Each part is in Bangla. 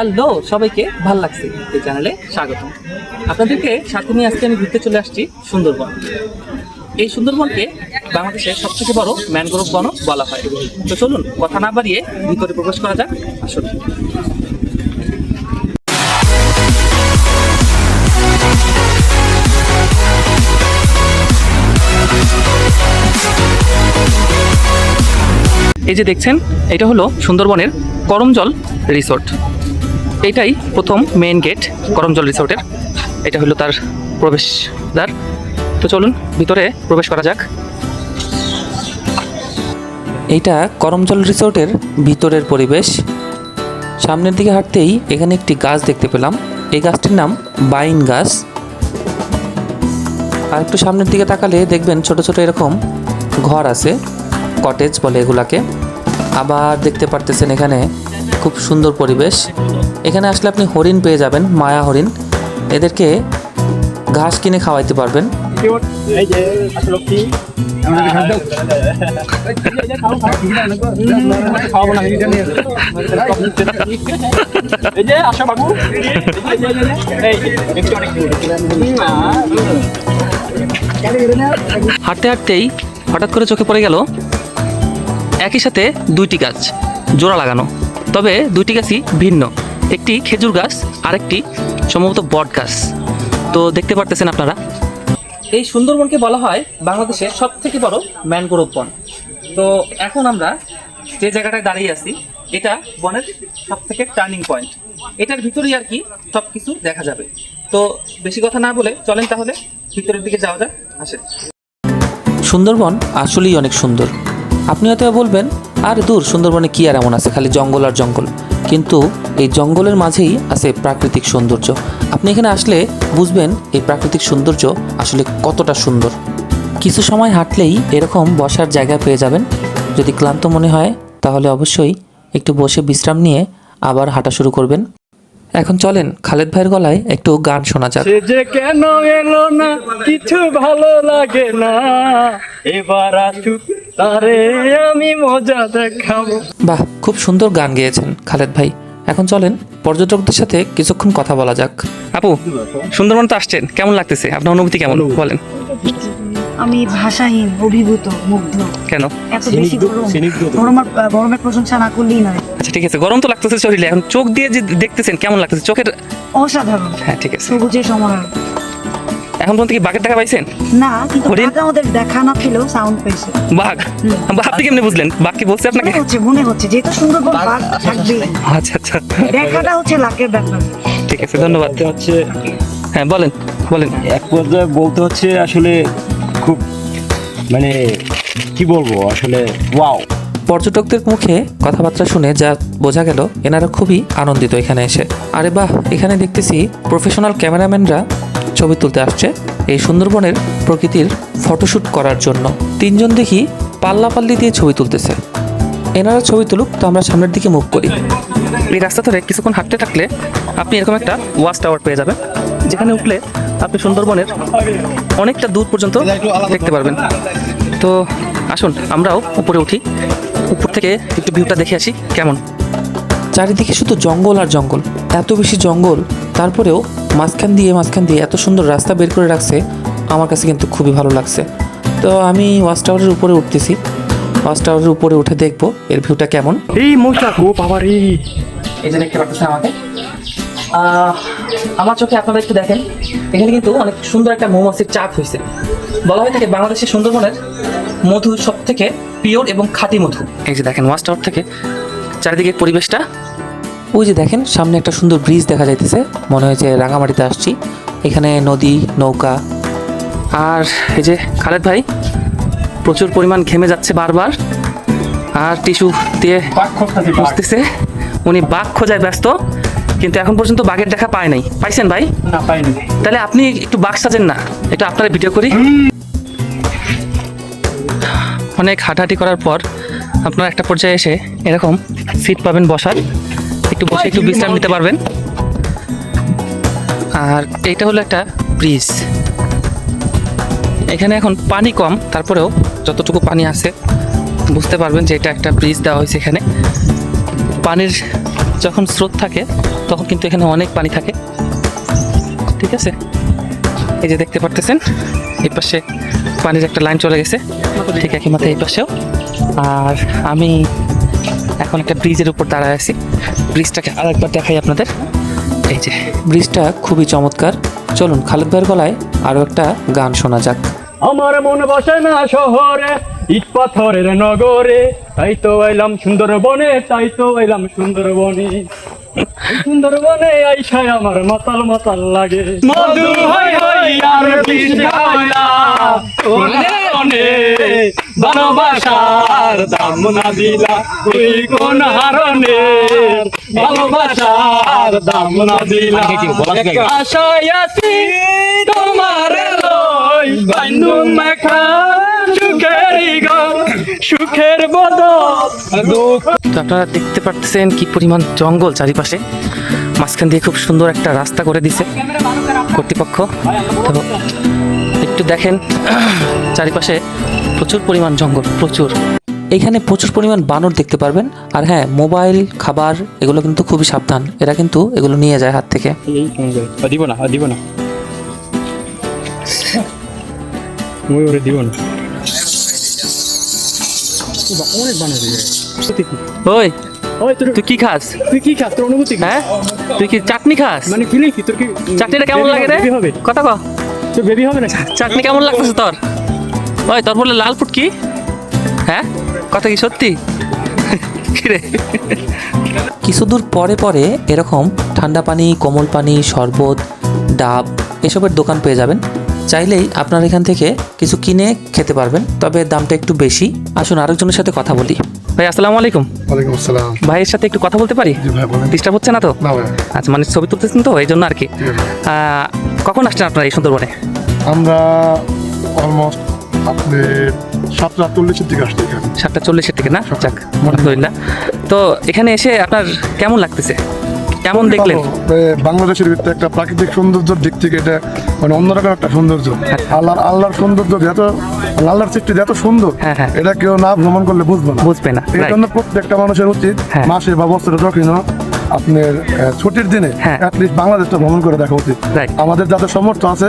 হ্যালো, সবাইকে ভালো লাগছে এই চ্যানেলে স্বাগতম। আপনাদেরকে সাথে নিয়ে আজকে আমি ঘুরতে চলে আসছি সুন্দরবন। এই সুন্দরবনকে বাংলাদেশের সবথেকে বড় ম্যানগ্রোভ বনও বলা হয়। তো চলুন, কথা না বাড়িয়ে ভিতরে প্রবেশ করা যাক, আসুন। এই যে দেখছেন, এটা হলো সুন্দরবনের করমজল রিসোর্ট। এটাই প্রথম মেইন গেট করমজল রিসোর্টের এটা হলো তার প্রবেশদ্বার। তো চলুন, ভিতরে প্রবেশ করা যাক। এইটা করমজল রিসোর্টের ভিতরের পরিবেশ। সামনের দিকে হাঁটতেই এখানে একটি গাছ দেখতে পেলাম। এই গাছটির নাম বাইন গাছ। আর একটু সামনের দিকে তাকালে দেখবেন ছোট ছোট এরকম ঘর আছে কটেজ বলে এগুলাকে। আবার দেখতে পারতেছেন এখানে খুব সুন্দর পরিবেশ। এখানে আসলে আপনি হরিণ পেয়ে যাবেন, মায়া হরিণ। এদেরকে ঘাস কিনে খাওয়াইতে পারবেন। হাঁটতে হাঁটতেই হঠাৎ করে চোখে পড়ে গেল, একই সাথে দুইটি গাছ, জোড়া লাগানো। তবে দুটি গাছই ভিন্ন। একটি খেজুর গাছ, আরেকটি সম্ভবত বট গাছ। তো দেখতে পারতেছেন আপনারা। এই সুন্দরবনকে বলা হয় বাংলাদেশের সব থেকে বড় ম্যানগ্রোভ বন। তো এখন আমরা যে জায়গাটায় দাঁড়িয়ে আছি, এটা বনের সব থেকে টার্নিং পয়েন্ট। এটার ভিতরেই আর কি সব কিছু দেখা যাবে। তো বেশি কথা না বলে চলেন তাহলে ভিতরের দিকে যাওয়া যাক, আসেন। সুন্দরবন আসলেই অনেক সুন্দর। আপনি হয়তো বলবেন আর দূর সুন্দরবনে কি আর এমন আছে? খালি জঙ্গল আর জঙ্গল। কিন্তু এই জঙ্গলের মাঝেই আছে প্রাকৃতিক সৌন্দর্য। আপনি এখানে আসলে বুঝবেন এই প্রাকৃতিক সৌন্দর্য আসলে কতটা সুন্দর। কিছু সময় হাঁটলেই এরকম বসার জায়গা পেয়ে যাবেন। যদি ক্লান্ত মনে হয়, তাহলে অবশ্যই একটু বসে বিশ্রাম নিয়ে আবার হাঁটা শুরু করবেন। এখন চলেন খালেদ ভাইয়ের গলায় একটু গান শোনা যাক। যে কেন এলো না, কিছু ভালো লাগে না। এবার আসুক তারে আমি মজা দেখাবো। বাহ খুব সুন্দর গান গেয়েছেন খালেদ ভাই। এখন চলেন পর্যটকদের সাথে কিছুক্ষণ কথা বলা যাক। আপু সুন্দরবন তো আসছেন কেমন লাগতেছে? আপনার অনুভূতি কেমন? বলেন। আমি ভাষাহীন অভিভূত মুগ্ধ। কেন? এত বেশি গরম। গরমের গরমের প্রশংসা না করলেই নয়। আচ্ছা ঠিক আছে গরম তো লাগতেছে শরীরে। এখন চোখ দিয়ে যে দেখতেছেন কেমন লাগতেছে? চোখের অসাধারণ। হ্যাঁ ঠিক আছে। সবুজের সমারোহ এখন পর্যন্ত কি বাঘের টাকা পাইছেন? না কিন্তু হরিণ? বাঘ আমাদের দেখা না পেলেও সাউন্ড পেয়েছে। বাঘ? বা আপনি কেমনে বুঝলেন? বাঘ কি বলছে আপনাকে? মনে হচ্ছে মনে হচ্ছে যেহেতু সুন্দরবন বাঘ থাকবে। আচ্ছা আচ্ছা। দেখাটা হচ্ছে লাকের ব্যাপার। ঠিক আছে ধন্যবাদ। এটা হচ্ছে হ্যাঁ বলেন বলেন। এক পর্যায়ে বলতে হচ্ছে আসলে খুব মানে কি বলব আসলে ওয়াও পর্যটকদের মুখে কথাবার্তা শুনে যা বোঝা গেল এনারা খুবই আনন্দিত এখানে এসে। আরে বাহ এখানে দেখতেছি প্রফেশনাল ক্যামেরাম্যানরা ছবি তুলতে আসছে এই সুন্দরবনের প্রকৃতির ফটোশ্যুট করার জন্য। তিনজন দেখি পাল্লাপাল্লি দিয়ে ছবি তুলতেছে। এনারা ছবি তুলুক, তো আমরা সামনের দিকে মুখ করি। এই রাস্তা ধরে কিছুক্ষণ হাঁটতে থাকলে আপনি এরকম একটা ওয়াচ টাওয়ার পেয়ে যাবেন, যেখানে উঠলে আপনি সুন্দরবনের অনেকটা দূর পর্যন্ত দেখতে পারবেন। তো আসুন, আমরাও উপরে উঠি। উপর থেকে একটু ভিউটা দেখে আসি কেমন। চারিদিকে শুধু জঙ্গল আর জঙ্গল। এত বেশি জঙ্গল, তারপরেও মাঝখান দিয়ে মাঝখান দিয়ে এত সুন্দর রাস্তা বের করে রাখছে আমার কাছে কিন্তু খুবই ভালো লাগছে। তো আমি ওয়াচ টাওয়ারের উপরে উঠতেছি। ওয়াচ টাওয়ারের উপরে উঠে দেখব এর ভিউটা কেমন। এই মশা গো বাবারি এই যে দেখতে পাচ্ছেন আমাকে। আহ, আমার চোখে আপনারা একটু দেখেন। এখানে কিন্তু অনেক সুন্দর একটা মৌমাছির চাক হয়েছে। বলা হয়ে থাকে বাংলাদেশের সুন্দরবনের মধু সব থেকে পিওর এবং খাঁটি মধু। এই যে দেখেন ওয়াচ টাওয়ার থেকে চারিদিকে পরিবেশটা ওই যে দেখেন সামনে একটা সুন্দর ব্রিজ দেখা যাইতেছে। মনে হয়েছে রাঙামাটিতে আসছি। এখানে নদী নৌকা। আর এই যে খালেদ ভাই প্রচুর পরিমাণ ঘেমে যাচ্ছে বারবার। আর টিস্যু দিয়ে বুঝতেছে উনি বাঘ খোঁজায় ব্যস্ত কিন্তু এখন পর্যন্ত বাঘের দেখা পায় নাই। পাইছেন ভাই? না পাইনি। তাহলে আপনি একটু বাঘ সাজেন না। একটু আপনার ভিডিও করি। অনেক হাঁটাহাঁটি করার পর আপনারা একটা পর্যায়ে এসে এরকম সিট পাবেন বসার। একটু বসে একটু বিশ্রাম নিতে পারবেন। আর এইটা হলো একটা ব্রিজ। এখানে এখন পানি কম, তারপরেও যতটুকু পানি আছে, বুঝতে পারবেন যে এটা একটা ব্রিজ দেওয়া হয়েছে এখানে। পানির যখন স্রোত থাকে, তখন কিন্তু এখানে অনেক পানি থাকে। ঠিক আছে? এই যে দেখতে পারতেছেন, এই পাশে পানির একটা লাইন চলে গেছে। ঠিক একই মাথায় এই পাশেও। আর আমি এখন একটা ব্রিজের উপর দাঁড়ায় আছি। ব্রিজটাকে আরেকবার দেখাই আপনাদের। এই যে, ব্রিজটা খুবই চমৎকার। চলুন খালেদ ভাইয়ের গলায় আরও একটা গান শোনা যাক। আমার মন বসে না শহরে, ইট পাথরের নগরে। তাই তো এলাম সুন্দর বনে তাই তো এলাম সুন্দরবনে। সুন্দরবনে আইসায় আমার মাতাল মাতাল লাগে। মধু হই হই আর কোনে ভালোবাসার দাম না দিলা। তুই কোন হারনে ভালোবাসার দাম না দিলা আশায় আছি তোমার লই মেখা সুখের আপনারা দেখতে পাচ্ছেন কি পরিমাণ জঙ্গল চারিপাশে। মাঝখান দিয়ে খুব সুন্দর একটা রাস্তা করে দিছে কর্তৃপক্ষ। তো একটু দেখেন চারিপাশে প্রচুর পরিমাণ জঙ্গল প্রচুর। এখানে প্রচুর পরিমাণ বানর দেখতে পারবেন। আর হ্যাঁ মোবাইল খাবার এগুলো কিন্তু খুবই সাবধান। এরা কিন্তু এগুলো নিয়ে যায় হাত থেকে। দিব না দিব না। দিব না। অনেক ওই ওই তোর তুই কি খাস? তুই কি খাস? তোর অনুভূতি হ্যাঁ? তুই কি চাটনি খাস? মানে ফিলিং কি? তোর কি চাটনিটা কেমন লাগে রে? হবে? কথা ক। তোর বেবি হবে না? চাটনি কেমন লাগতেছে তোর? ওই তোর বলে লাল ফুট কি হ্যাঁ? কথা কি সত্যি? কিছু দূর পরে পরে এরকম ঠান্ডা পানি কোমল পানি শরবত ডাব এসবের দোকান পেয়ে যাবেন। চাইলেই আপনার এখান থেকে কিছু কিনে খেতে পারবেন তবে দামটা একটু বেশি। আসুন আরেকজনের সাথে কথা বলি। ভাই আসসালামু আলাইকুম। ওয়ালাইকুম আসসালাম। ভাইয়ের সাথে একটু কথা বলতে পারি? ডিস্টার্ব হচ্ছে না তো? আচ্ছা মানে ছবি তুলতেছেন তো এই জন্য আর কি। আহ, কখন আসছেন আপনারা এই সুন্দরবনে? আমরা অলমোস্ট সাতটা চল্লিশের দিকে আসছি সাতটা চল্লিশের থেকে না? যাক আলহামদুলিল্লাহ। তো এখানে এসে আপনার কেমন লাগতেছে? কেমন দেখলেন? বাংলাদেশের ভিতরে একটা প্রাকৃতিক সৌন্দর্যের দিক থেকে এটা মানে অন্যরকম একটা সৌন্দর্য। আল্লাহর আল্লাহর সৌন্দর্য যত আল্লাহর সৃষ্টি যত সুন্দর হ্যাঁ, হ্যাঁ। এটা কেউ না ভ্রমণ করলে বুঝবে না। বুঝবে না এই জন্য প্রত্যেকটা মানুষের উচিত হ্যাঁ। মাসে বা বছরে যখন আপনার ছুটির দিনে। অ্যাটলিস্ট বাংলাদেশটা ভ্রমণ করে দেখা উচিত। আমাদের যাদের সামর্থ্য আছে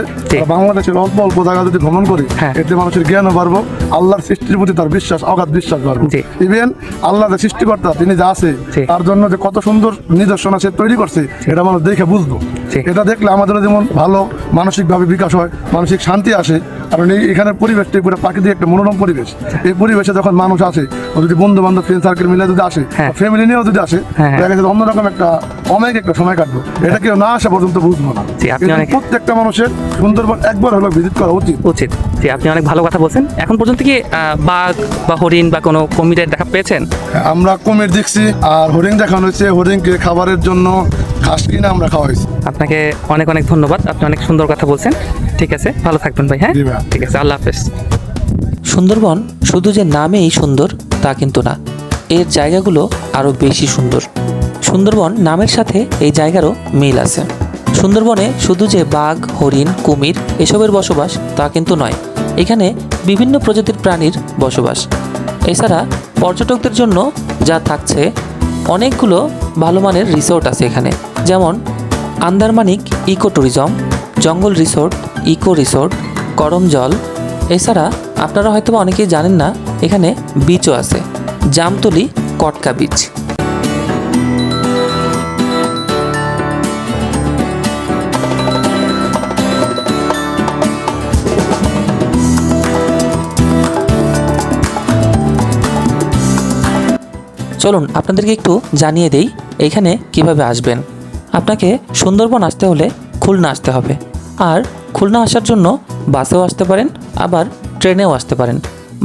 বাংলাদেশের অল্প অল্প জায়গা যদি ভ্রমণ করি হ্যাঁ। এতে মানুষের জ্ঞানও বাড়বো আল্লাহর সৃষ্টির প্রতি তার বিশ্বাস অগাধ বিশ্বাস বাড়বে। ইভেন আল্লাহ যে সৃষ্টিকর্তা তিনি যা আছে তার জন্য যে কত সুন্দর নিদর্শন আছে তৈরি করছে এটা মানুষ দেখে বুঝব। এটা দেখলে আমাদেরও যেমন ভালো মানসিকভাবে বিকাশ হয় মানসিক শান্তি আসে। কারণ এই এখানে পরিবেশটা পুরো প্রাকৃতিক একটা মনোরম পরিবেশ। এই পরিবেশে যখন মানুষ আসে যদি বন্ধু বান্ধব ফ্রেন্ড সার্কেল মিলে যদি আসে। ফ্যামিলি নিয়েও যদি আসে হ্যাঁ, হ্যাঁ। দেখা যাচ্ছে অন্যরকম একটা অনেক একটা সময় কাটবো। এটা কেউ না আসা পর্যন্ত বুঝব না। জি, আপনি অনেক- প্রত্যেকটা মানুষের সুন্দরবন একবার হলেও ভিজিট করা উচিত। উচিত। জি আপনি অনেক ভালো কথা বলছেন। এখন পর্যন্ত কি আহ, বাঘ বা হরিণ বা কোনো কমিটের দেখা পেয়েছেন? আমরা কুমির দেখছি আর হরিণ দেখানো হয়েছে। হরিণকে খাবারের জন্য ঘাস কিনে আমরা খাওয়াইছি আপনাকে অনেক অনেক ধন্যবাদ। আপনি অনেক সুন্দর কথা বলছেন। ঠিক আছে ভালো থাকবেন ভাই হ্যাঁ? ঠিক আছে আল্লাহ হাফেজ। সুন্দরবন শুধু যে নামেই সুন্দর তা কিন্তু না। এর জায়গাগুলো আরও বেশি সুন্দর। সুন্দরবন নামের সাথে এই জায়গারও মিল আছে। সুন্দরবনে শুধু যে বাঘ, হরিণ, কুমির এসবের বসবাস তা কিন্তু নয়, এখানে বিভিন্ন প্রজাতির প্রাণীর বসবাস। এছাড়া পর্যটকদের জন্য যা থাকছে, অনেকগুলো ভালো মানের রিসোর্ট আছে এখানে, যেমন আন্দারমানিক ইকো ট্যুরিজম জঙ্গল রিসোর্ট, ইকো রিসোর্ট, গরম জল। এছাড়া আপনারা হয়তো অনেকেই জানেন না, এখানে বিচও আছে, জামতলি, কটকা বিচ চলুন আপনাদেরকে একটু জানিয়ে দেই এখানে কীভাবে আসবেন। আপনাকে সুন্দরবন আসতে হলে খুলনা আসতে হবে। আর খুলনা আসার জন্য বাসেও আসতে পারেন, আবার ট্রেনেও আসতে পারেন।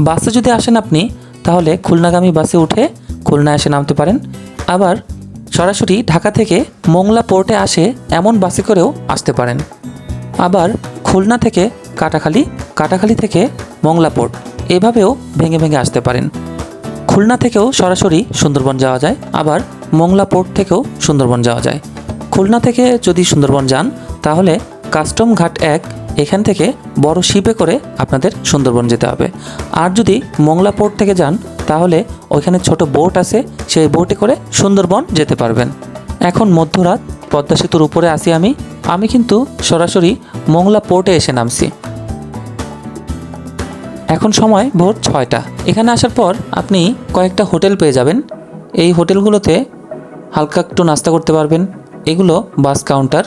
বাসে যদি আসেন আপনি, তাহলে খুলনাগামী বাসে উঠে খুলনা এসে নামতে পারেন। আবার সরাসরি ঢাকা থেকে মোংলা পোর্টে আসে এমন বাসে করেও আসতে পারেন। আবার খুলনা থেকে কাটাখালি কাটাখালি থেকে মোংলা পোর্ট, এভাবেও ভেঙে ভেঙে আসতে পারেন। খুলনা থেকেও সরাসরি সুন্দরবন যাওয়া যায়, আবার মোংলা পোর্ট থেকেও সুন্দরবন যাওয়া যায়। খুলনা থেকে যদি সুন্দরবন যান, তাহলে কাস্টম ঘাট এক, এখান থেকে বড় শিপে করে আপনাদের সুন্দরবন যেতে হবে। আর যদি মোংলা পোর্ট থেকে যান, তাহলে ওইখানে ছোট বোট আছে, সেই বোটে করে সুন্দরবন যেতে পারবেন। এখন মধ্যরাত, পদ্মা সেতুর উপরে আসি আমি। আমি কিন্তু সরাসরি মোংলা পোর্টে এসে নামছি। এখন সময় ভোর ছয়টা। এখানে আসার পর আপনি কয়েকটা হোটেল পেয়ে যাবেন। এই হোটেলগুলোতে হালকা একটু নাস্তা করতে পারবেন। এগুলো বাস কাউন্টার।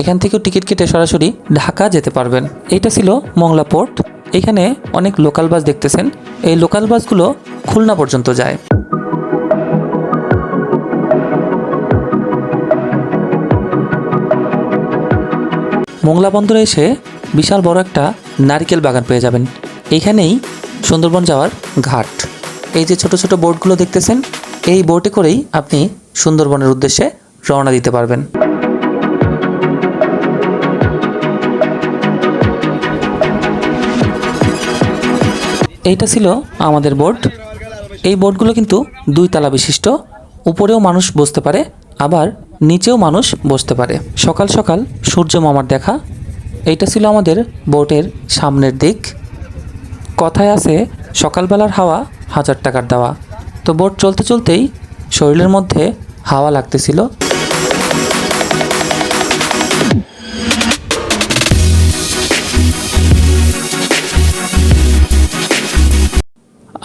এখান থেকেও টিকিট কেটে সরাসরি ঢাকা যেতে পারবেন। এটা ছিল মংলা পোর্ট। এখানে অনেক লোকাল বাস দেখতেছেন। এই লোকাল বাসগুলো খুলনা পর্যন্ত যায়। মোংলা বন্দরে এসে বিশাল বড় একটা নারকেল বাগান পেয়ে যাবেন। এইখানেই সুন্দরবন যাওয়ার ঘাট। এই যে ছোট ছোট বোটগুলো দেখতেছেন, এই বোটে করেই আপনি সুন্দরবনের উদ্দেশ্যে রওনা দিতে পারবেন। এইটা ছিল আমাদের বোট। এই বোটগুলো কিন্তু দুই তালা বিশিষ্ট। উপরেও মানুষ বসতে পারে, আবার নিচেও মানুষ বসতে পারে। সকাল সকাল সূর্য মামার দেখা। এইটা ছিল আমাদের বোটের সামনের দিক। কথায় আছে, সকালবেলার হাওয়া হাজার টাকার দেওয়া। তো বোট চলতে চলতেই শরীরের মধ্যে হাওয়া লাগতেছিল।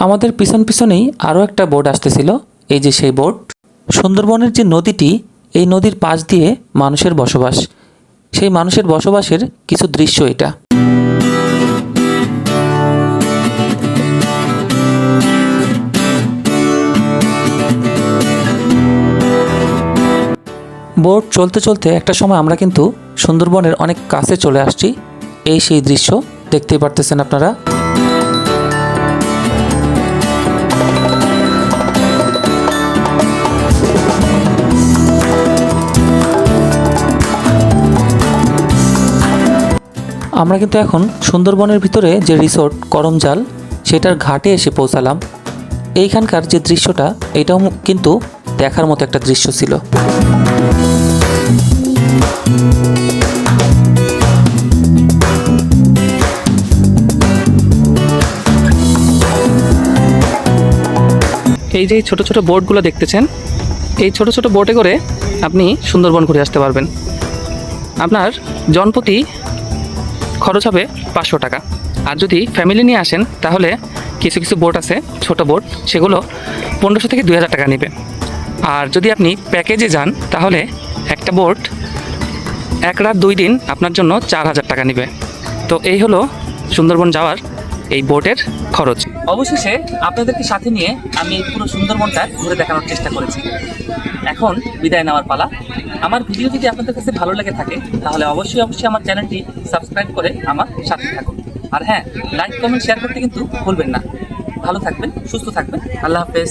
আমাদের পিছন পিছনেই আরও একটা বোট আসতেছিল, এই যে সেই বোট। সুন্দরবনের যে নদীটি, এই নদীর পাশ দিয়ে মানুষের বসবাস। সেই মানুষের বসবাসের কিছু দৃশ্য এটা। বোট চলতে চলতে একটা সময় আমরা কিন্তু সুন্দরবনের অনেক কাছে চলে আসছি। এই সেই দৃশ্য দেখতেই পারতেছেন আপনারা। আমরা কিন্তু এখন সুন্দরবনের ভিতরে যে রিসোর্ট করমজাল, সেটার ঘাটে এসে পৌঁছালাম। এইখানকার যে দৃশ্যটা, এটাও কিন্তু দেখার মতো একটা দৃশ্য ছিল। এই যে ছোট ছোট বোটগুলো দেখতেছেন, এই ছোট ছোট বোটে করে আপনি সুন্দরবন ঘুরে আসতে পারবেন। আপনার জনপ্রতি খরচ হবে পাঁচশো টাকা। আর যদি ফ্যামিলি নিয়ে আসেন, তাহলে কিছু কিছু বোট আছে, ছোট বোট, সেগুলো পনেরোশো থেকে দুই হাজার টাকা নেবে। আর যদি আপনি প্যাকেজে যান, তাহলে একটা বোট এক রাত দুই দিন আপনার জন্য চার হাজার টাকা নেবে। তো এই হলো সুন্দরবন যাওয়ার এই বোটের খরচ। অবশেষে আপনাদেরকে সাথে নিয়ে আমি পুরো সুন্দরবনটা ঘুরে দেখানোর চেষ্টা করেছি। এখন বিদায় নেওয়ার পালা। আমার ভিডিও যদি আপনাদের কাছে ভালো লেগে থাকে, তাহলে অবশ্যই অবশ্যই আমার চ্যানেলটি সাবস্ক্রাইব করে আমার সাথে থাকুন। আর হ্যাঁ লাইক, কমেন্ট শেয়ার করতে কিন্তু ভুলবেন না। ভালো থাকবেন, সুস্থ থাকবেন। আল্লাহ হাফেজ।